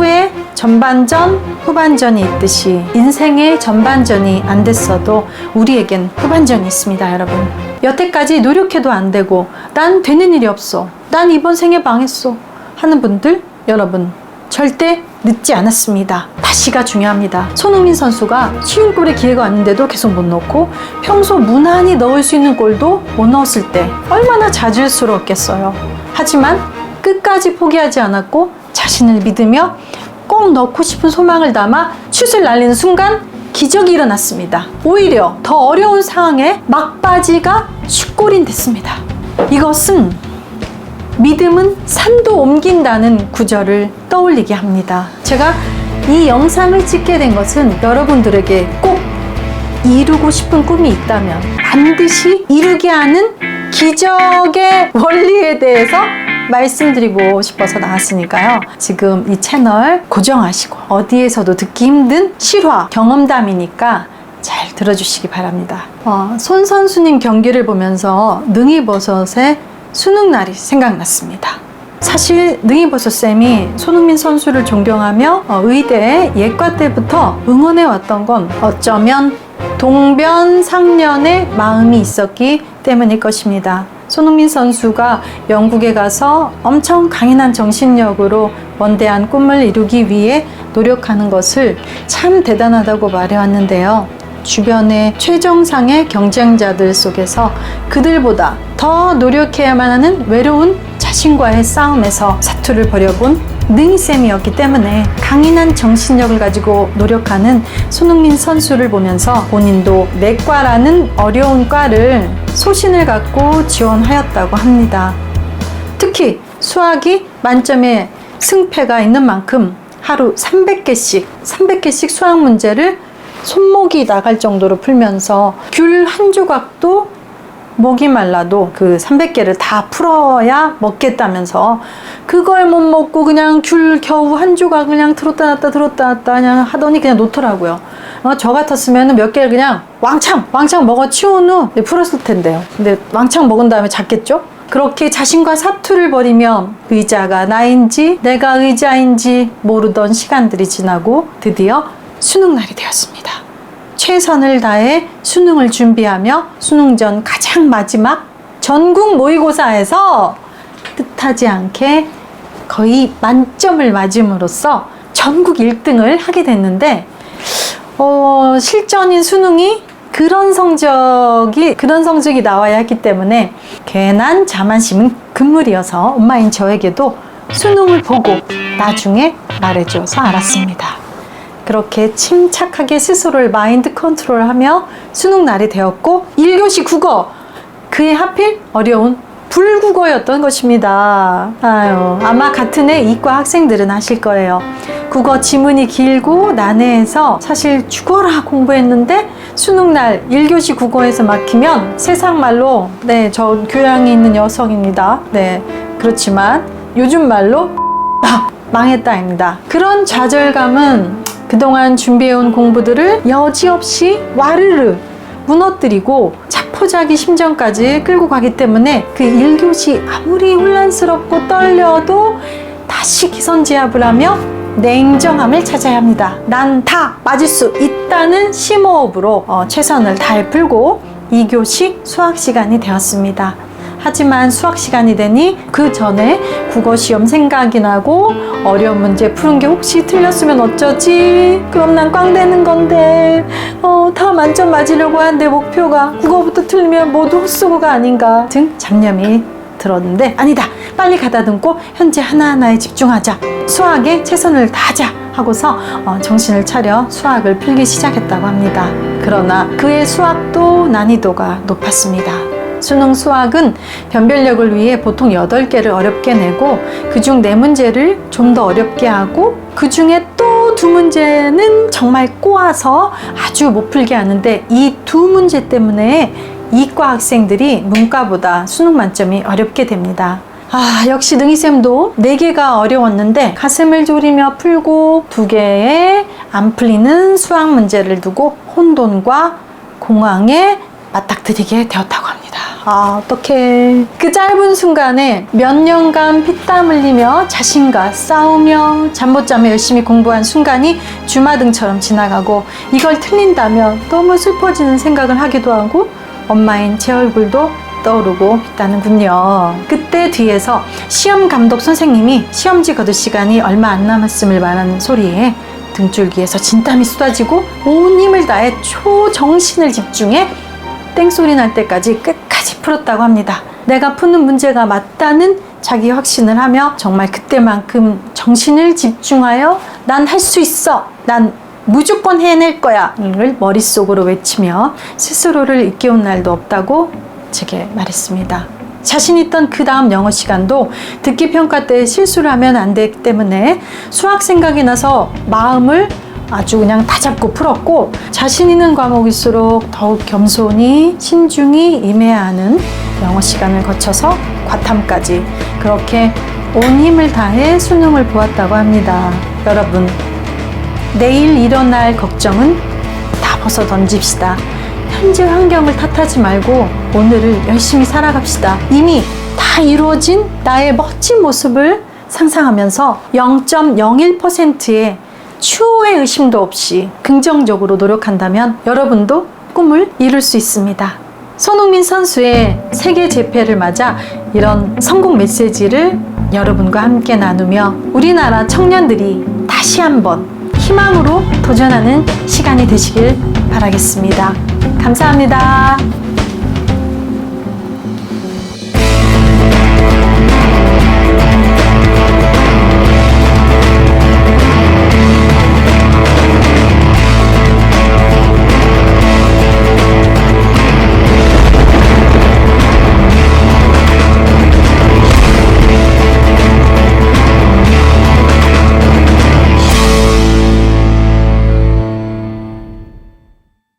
탁구의 전반전, 후반전이 있듯이 인생의 전반전이 안 됐어도 우리에겐 후반전이 있습니다, 여러분. 여태까지 노력해도 안 되고 난 되는 일이 없어. 난 이번 생에 망했어. 하는 분들 여러분 절대 늦지 않았습니다. 다시가 중요합니다. 손흥민 선수가 쉬운 골의 기회가 왔는데도 계속 못 넣고 평소 무난히 넣을 수 있는 골도 못 넣었을 때 얼마나 자질스러웠겠어요. 하지만 끝까지 포기하지 않았고 자신을 믿으며 꼭 넣고 싶은 소망을 담아 슛을 날리는 순간 기적이 일어났습니다. 오히려 더 어려운 상황에 막바지가 슛골인 됐습니다. 이것은 믿음은 산도 옮긴다는 구절을 떠올리게 합니다. 제가 이 영상을 찍게 된 것은 여러분들에게 꼭 이루고 싶은 꿈이 있다면 반드시 이루게 하는 기적의 원리에 대해서 말씀드리고 싶어서 나왔으니까요. 지금 이 채널 고정하시고 어디에서도 듣기 힘든 실화 경험담이니까 잘 들어주시기 바랍니다. 어, 손 선수님 경기를 보면서 능이버섯의 수능 날이 생각났습니다. 사실 능이버섯 쌤이 손흥민 선수를 존경하며 어, 의대 예과 때부터 응원해 왔던 건 어쩌면 동변상련의 마음이 있었기 때문일 것입니다. 손흥민 선수가 영국에 가서 엄청 강인한 정신력으로 원대한 꿈을 이루기 위해 노력하는 것을 참 대단하다고 말해왔는데요. 주변의 최정상의 경쟁자들 속에서 그들보다 더 노력해야만 하는 외로운 자신과의 싸움에서 사투를 벌여본 능이쌤이었기 때문에 강인한 정신력을 가지고 노력하는 손흥민 선수를 보면서 본인도 내과라는 어려운 과를 소신을 갖고 지원하였다고 합니다. 특히 수학이 만점에 승패가 있는 만큼 하루 300개씩, 300개씩 수학 문제를 손목이 나갈 정도로 풀면서 귤 한 조각도 목이 말라도 그 300개를 다 풀어야 먹겠다면서 그걸 못 먹고 그냥 귤 겨우 한 조각 그냥 들었다 놨다 들었다 놨다 그냥 하더니 그냥 놓더라고요. 어, 저 같았으면 몇 개를 그냥 왕창 왕창 먹어 치운 후 네, 풀었을 텐데요. 근데 왕창 먹은 다음에 잤겠죠? 그렇게 자신과 사투를 벌이며 의자가 나인지 내가 의자인지 모르던 시간들이 지나고 드디어 수능 날이 되었습니다. 최선을 다해 수능을 준비하며 수능 전 가장 마지막 전국 모의고사에서 뜻하지 않게 거의 만점을 맞음으로써 전국 1등을 하게 됐는데 어, 실전인 수능이 그런 성적이 그런 성적이 나와야 했기 때문에 괜한 자만심은 금물이어서 엄마인 저에게도 수능을 보고 나중에 말해줘서 알았습니다. 그렇게 침착하게 스스로를 마인드 컨트롤하며 수능 날이 되었고 1교시 국어 그의 하필 어려운 불국어였던 것입니다. 아유, 아마 같은 해 이과 학생들은 아실 거예요. 국어 지문이 길고 난해해서 사실 죽어라 공부했는데 수능날 1교시 국어에서 막히면 세상 말로 네, 저 교양이 있는 여성입니다. 네, 그렇지만 요즘 말로 아, 망했다입니다. 그런 좌절감은 그동안 준비해온 공부들을 여지없이 와르르 무너뜨리고 자포자기 심정까지 끌고 가기 때문에 그 1교시 아무리 혼란스럽고 떨려도 다시 기선제압을 하며 냉정함을 찾아야 합니다. 난 다 맞을 수 있다는 심호흡으로 어, 최선을 다해 풀고 2교시 수학 시간이 되었습니다. 하지만 수학 시간이 되니 그 전에 국어 시험 생각이 나고 어려운 문제 푸는 게 혹시 틀렸으면 어쩌지? 그럼 난 꽝 되는 건데. 어, 다 만점 맞으려고 하는데 목표가 국어부터 틀리면 모두 헛수고가 아닌가. 등 잡념이 들었는데 아니다. 빨리 가다듬고 현재 하나하나에 집중하자. 수학에 최선을 다하자 하고서 어, 정신을 차려 수학을 풀기 시작했다고 합니다. 그러나 그의 수학도 난이도가 높았습니다 수능 수학은 변별력을 위해 보통 8개를 어렵게 내고 그중 4문제를 좀 더 어렵게 하고 그 중에 또 두 문제는 정말 꼬아서 아주 못 풀게 하는데 이 두 문제 때문에 이과 학생들이 문과보다 수능 만점이 어렵게 됩니다. 아, 역시 능이쌤도 네개가 어려웠는데 가슴을 졸이며 풀고 두 개의 안 풀리는 수학 문제를 두고 혼돈과 공황에 맞닥뜨리게 되었다고 합니다. 아, 어떡해. 그 짧은 순간에 몇 년간 피땀 흘리며 자신과 싸우며 잠 못 자며 열심히 공부한 순간이 주마등처럼 지나가고 이걸 틀린다면 너무 슬퍼지는 생각을 하기도 하고 엄마인 제 얼굴도 떠오르고 있다는군요. 그때 뒤에서 시험 감독 선생님이 시험지 거둘 시간이 얼마 안 남았음을 말하는 소리에 등줄기에서 진땀이 쏟아지고 온 힘을 다해 초정신을 집중해 땡소리 날 때까지 끝까지 풀었다고 합니다. 내가 푸는 문제가 맞다는 자기 확신을 하며 정말 그때만큼 정신을 집중하여 난 할 수 있어. 난 무조건 해낼 거야. 를 머릿속으로 외치며 스스로를 일깨운 날도 없다고 제게 말했습니다. 자신 있던 그 다음 영어 시간도 듣기 평가 때 실수를 하면 안 되기 때문에 수학 생각이 나서 마음을 아주 그냥 다 잡고 풀었고 자신 있는 과목일수록 더욱 겸손히 신중히 임해야 하는 영어 시간을 거쳐서 과탐까지 그렇게 온 힘을 다해 수능을 보았다고 합니다. 여러분 내일 일어날 걱정은 다 벗어 던집시다. 현재 환경을 탓하지 말고 오늘을 열심히 살아갑시다. 이미 다 이루어진 나의 멋진 모습을 상상하면서 0.01%의 추호의 의심도 없이 긍정적으로 노력한다면 여러분도 꿈을 이룰 수 있습니다. 손흥민 선수의 세계 재패를 맞아 이런 성공 메시지를 여러분과 함께 나누며 우리나라 청년들이 다시 한번 희망으로 도전하는 시간이 되시길 바라겠습니다. 감사합니다.